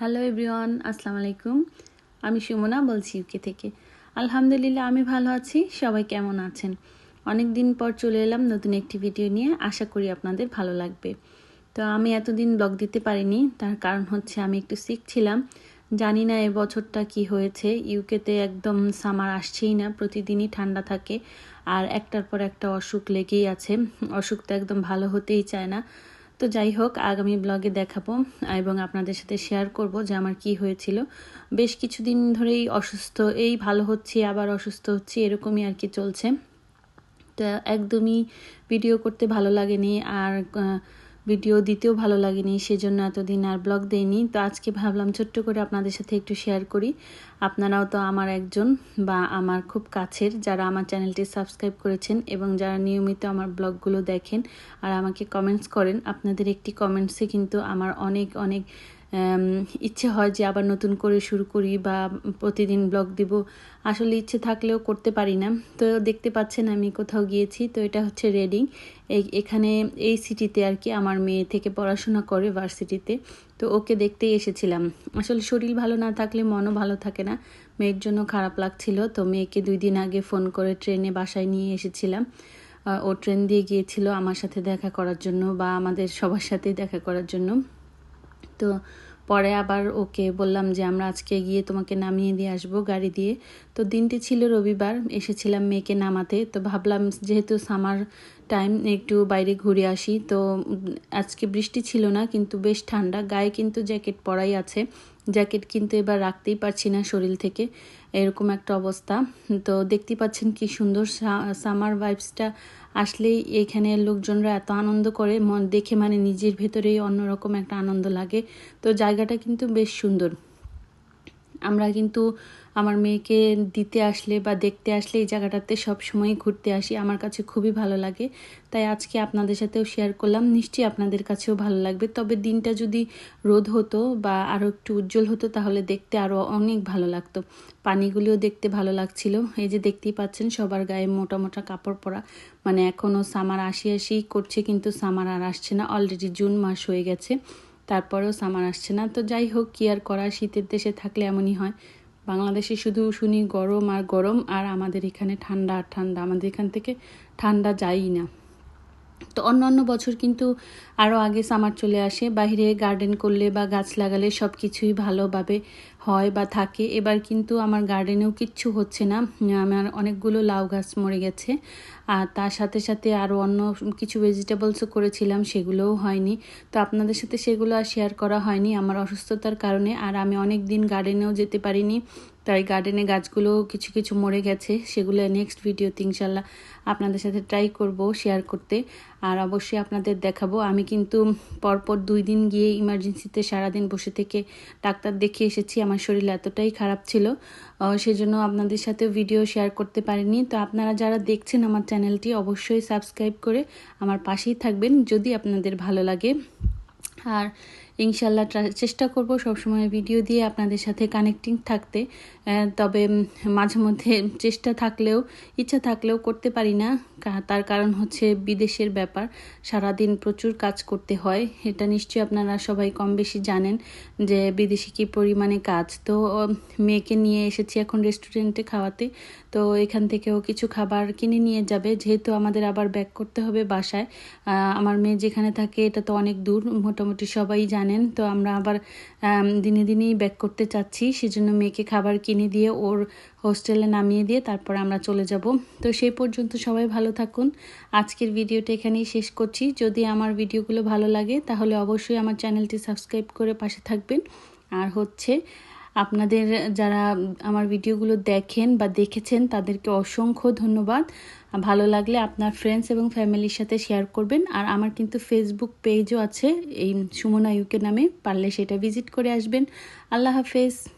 Hello everyone আসসালামু আলাইকুম আমি সুমনা বলছি ইউকে থেকে। আলহামদুলিল্লাহ, আমি ভালো আছি। সবাই কেমন আছেন? অনেক দিন পর চলে এলাম নতুন একটি ভিডিও নিয়ে। আশা করি আপনাদের ভালো লাগবে। তো আমি এতদিন ব্লগ দিতে পারিনি। তার কারণ হচ্ছে আমি একটু সিক ছিলাম। জানি না এ বছরটা কি হয়েছে। ইউকেতে একদম সামার আসছেই না। প্রতিদিনই ঠান্ডা থাকে। আর একটার পর একটা অসুখ লেগেই আছে। অসুখ তো একদম ভালো হতেই চায় না। তো যাই হোক, আগামী ব্লগে দেখাবো এবং আপনাদের সাথে শেয়ার করব যে আমার কি হয়েছিল। বেশ কিছুদিন ধরেই অসুস্থ, এই ভালো হচ্ছে, আবার অসুস্থ হচ্ছে, এরকমই আর কি চলছে। তো একদমই ভিডিও করতে ভালো লাগেনি, আর ভিডিও দিতেও ভালো লাগেনি, সেজন্য এতদিন আর ব্লগ দেয়নি তো আজকে ভাবলাম ছোট্ট করে আপনাদের সাথে একটু শেয়ার করি। আপনারাও তো আমার একজন বা আমার খুব কাছের যারা আমার চ্যানেলটি সাবস্ক্রাইব করেছেন এবং যারা নিয়মিত আমার ব্লগগুলো দেখেন আর আমাকে কমেন্টস করেন, আপনাদের একটি কমেন্টসে কিন্তু আমার অনেক অনেক ইচ্ছে হয় যে আবার নতুন করে শুরু করি বা প্রতিদিন ব্লগ দিব। আসলে ইচ্ছে থাকলেও করতে পারি না। তো দেখতে পাচ্ছেন আমি কোথাও গিয়েছি, তো এটা হচ্ছে রেডিং। এখানে এই সিটিতে আর কি আমার মেয়ে থেকে পড়াশোনা করে ভার্সিটিতে। তো ওকে দেখতেই এসেছিলাম। আসলে শরীর ভালো না থাকলে মনও ভালো থাকে না। মেয়ের জন্য খারাপ লাগছিল, তো মেয়েকে দুই দিন আগে ফোন করে ট্রেনে বাসায় নিয়ে এসেছিলাম। ও ট্রেন দিয়ে গিয়েছিল আমার সাথে দেখা করার জন্য বা আমাদের সবার সাথেই দেখা করার জন্য। তো পরে আবার ওকে বললাম যে, আমরা আজকে গিয়ে তোমাকে নামিয়ে দিয়ে আসব গাড়ি দিয়ে। তো দিনটি ছিল রবিবার, এসেছিলাম মেয়েকে নামাতে। তো ভাবলাম যেহেতু সামার টাইম একটু বাইরে ঘুরে আসি। তো আজকে বৃষ্টি ছিল না, কিন্তু বেশ ঠান্ডা। গায়ে কিন্তু জ্যাকেট পরাই আছে। জ্যাকেট কিন্তু এবার রাখতেই পারছি না শরীর থেকে। এরকম একটা অবস্থা। তো দেখতে পাচ্ছেন কি সুন্দর সামার ভাইবসটা আসলেই এখানে লোকজনরা এত আনন্দ করে। মন দেখে মানে নিজের ভেতরেই অন্যরকম একটা আনন্দ লাগে। তো জায়গাটা কিন্তু বেশ সুন্দর। আমরা কিন্তু আমার মেয়েকে দিতে আসলে বা দেখতে আসলে এই জায়গাটাতে সব সময় ঘুরতে আসি। আমার কাছে খুবই ভালো লাগে। তাই আজকে আপনাদের সাথেও শেয়ার করলাম। নিশ্চয়ই আপনাদের কাছেও ভালো লাগবে। তবে দিনটা যদি রোদ হতো বা আরও একটু উজ্জ্বল হতো, তাহলে দেখতে আরও অনেক ভালো লাগতো। পানিগুলিও দেখতে ভালো লাগছিল। এই যে দেখতেই পাচ্ছেন, সবার গায়ে মোটা মোটা কাপড় পরা। মানে এখনও সামার আসি আসি করছে, কিন্তু সামার আর আসছে না। অলরেডি জুন মাস হয়ে গেছে। তারপরেও সামার আসছে না। তো যাই হোক, কি আর করা শীতের দেশে থাকলে এমনই হয়। বাংলাদেশে শুধু শুনি গরম আর গরম, আর আমাদের এখানে ঠান্ডা আর ঠান্ডা। আমাদের এখান থেকে ঠান্ডা যায়ই না। তো অন্য অন্য বছর কিন্তু আরও আগে সামার চলে আসে। বাহিরে গার্ডেন করলে বা গাছ লাগালে সব কিছুই ভালোভাবে হয় বা থাকে। এবার কিন্তু আমার গার্ডেনেও কিচ্ছু হচ্ছে না। আমার অনেকগুলো লাউ গাছ মরে গেছে। আর তার সাথে সাথে আরও অন্য কিছু ভেজিটেবলসও করেছিলাম, সেগুলোও হয়নি। তো আপনাদের সাথে সেগুলো আর শেয়ার করা হয়নি আমার অসুস্থতার কারণে। আর আমি অনেক দিন গার্ডেনেও যেতে পারিনি। তাই গার্ডেনে গাছগুলো কিছু কিছু মরে গেছে, সেগুলো নেক্সট ভিডিওতে ইনশাল্লাহ আপনাদের সাথে ট্রাই করব শেয়ার করতে। আর অবশ্যই আপনাদের দেখাবো। আমি কিন্তু পরপর দুই দিন গিয়ে ইমার্জেন্সিতে সারাদিন বসে থেকে ডাক্তার দেখিয়ে এসেছি। আমার শরীর এতটাই খারাপ ছিল। সেজন্য আপনাদের সাথে ভিডিও শেয়ার করতে পারিনি। তো আপনারা যারা দেখছেন আমার চ্যানেলটি অবশ্যই সাবস্ক্রাইব করে আমার পাশেই থাকবেন যদি আপনাদের ভালো লাগে। আর ইনশাল্লাহ চেষ্টা করব সবসময় ভিডিও দিয়ে আপনাদের সাথে কানেক্টিং থাকতে। তবে মাঝে মধ্যে চেষ্টা থাকলেও, ইচ্ছা থাকলেও করতে পারি না। তার কারণ হচ্ছে বিদেশের ব্যাপার। সারাদিন প্রচুর কাজ করতে হয়। এটা নিশ্চয়ই আপনারা সবাই কম বেশি জানেন যে বিদেশি কী পরিমাণে কাজ। তো মেয়েকে নিয়ে এসেছি এখন রেস্টুরেন্টে খাওয়াতে। তো, এখান থেকেও কিছু খাবার কিনে নিয়ে যাবে। যেহেতু আমাদের আবার ব্যাক করতে হবে বাসায় আমার মেয়ে যেখানে থাকে, এটা তো অনেক দূর। মোটামুটি সবাই জানেন। তো আমরা আবার দিনে দিনেই ব্যাক করতে চাচ্ছি। সেজন্য মেয়েকে খাবার কিনে দিয়ে ওর হোস্টেলে নামিয়ে দিয়ে তারপর আমরা চলে যাব। তো সেই পর্যন্ত সবাই ভালো থাকুন। আজকের ভিডিওটা এখানেই শেষ করছি। যদি আমার ভিডিওগুলো ভালো লাগে, তাহলে অবশ্যই আমার চ্যানেলটি সাবস্ক্রাইব করে পাশে থাকবেন। আর হচ্ছে আপনাদের যারা আমার ভিডিওগুলো দেখেন বা দেখেছেন, তাদেরকে অসংখ্য ধন্যবাদ। ভালো লাগলে আপনার ফ্রেন্ডস এবং ফ্যামিলির সাথে শেয়ার করবেন। আর আমার কিন্তু ফেসবুক পেজও আছে, এই সুমনা ইউকে নামে। পারলে সেটা ভিজিট করে আসবেন। আল্লাহ হাফেজ।